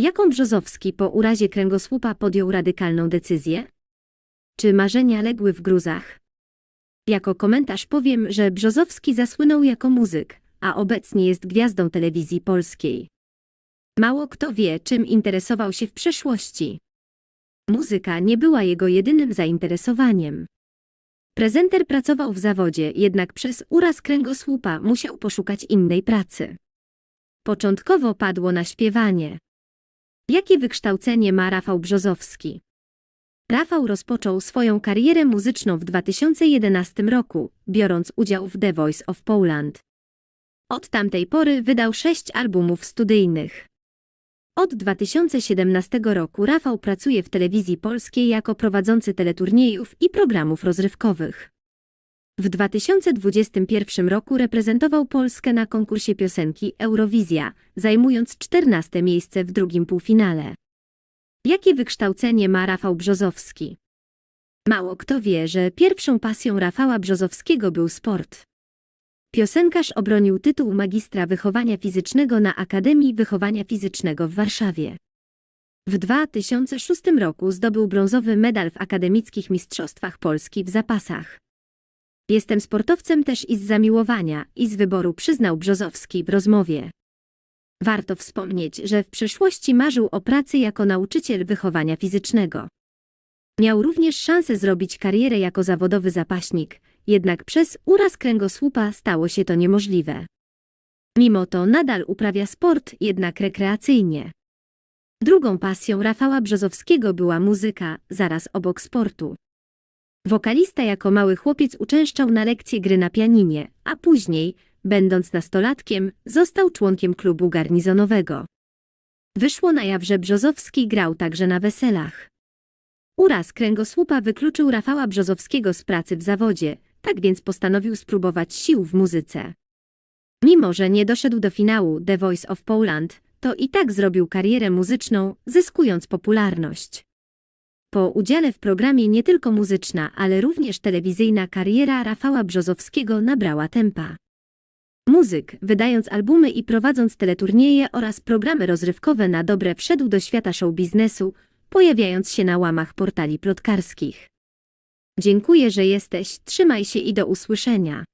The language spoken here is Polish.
Jaką Brzozowski po urazie kręgosłupa podjął radykalną decyzję? Czy marzenia legły w gruzach? Jako komentarz powiem, że Brzozowski zasłynął jako muzyk, a obecnie jest gwiazdą telewizji polskiej. Mało kto wie, czym interesował się w przeszłości. Muzyka nie była jego jedynym zainteresowaniem. Prezenter pracował w zawodzie, jednak przez uraz kręgosłupa musiał poszukać innej pracy. Początkowo padło na śpiewanie. Jakie wykształcenie ma Rafał Brzozowski? Rafał rozpoczął swoją karierę muzyczną w 2011 roku, biorąc udział w The Voice of Poland. Od tamtej pory wydał sześć albumów studyjnych. Od 2017 roku Rafał pracuje w telewizji polskiej jako prowadzący teleturniejów i programów rozrywkowych. W 2021 roku reprezentował Polskę na konkursie piosenki Eurowizja, zajmując 14 miejsce w drugim półfinale. Jakie wykształcenie ma Rafał Brzozowski? Mało kto wie, że pierwszą pasją Rafała Brzozowskiego był sport. Piosenkarz obronił tytuł magistra wychowania fizycznego na Akademii Wychowania Fizycznego w Warszawie. W 2006 roku zdobył brązowy medal w akademickich mistrzostwach Polski w zapasach. Jestem sportowcem też i z zamiłowania, i z wyboru przyznał Brzozowski w rozmowie. Warto wspomnieć, że w przeszłości marzył o pracy jako nauczyciel wychowania fizycznego. Miał również szansę zrobić karierę jako zawodowy zapaśnik, jednak przez uraz kręgosłupa stało się to niemożliwe. Mimo to nadal uprawia sport, jednak rekreacyjnie. Drugą pasją Rafała Brzozowskiego była muzyka, zaraz obok sportu. Wokalista jako mały chłopiec uczęszczał na lekcje gry na pianinie, a później, będąc nastolatkiem, został członkiem klubu garnizonowego. Wyszło na jaw, że Brzozowski grał także na weselach. Uraz kręgosłupa wykluczył Rafała Brzozowskiego z pracy w zawodzie, tak więc postanowił spróbować sił w muzyce. Mimo, że nie doszedł do finału The Voice of Poland, to i tak zrobił karierę muzyczną, zyskując popularność. Po udziale w programie nie tylko muzyczna, ale również telewizyjna kariera Rafała Brzozowskiego nabrała tempa. Muzyk, wydając albumy i prowadząc teleturnieje oraz programy rozrywkowe na dobre wszedł do świata show biznesu, pojawiając się na łamach portali plotkarskich. Dziękuję, że jesteś, trzymaj się i do usłyszenia.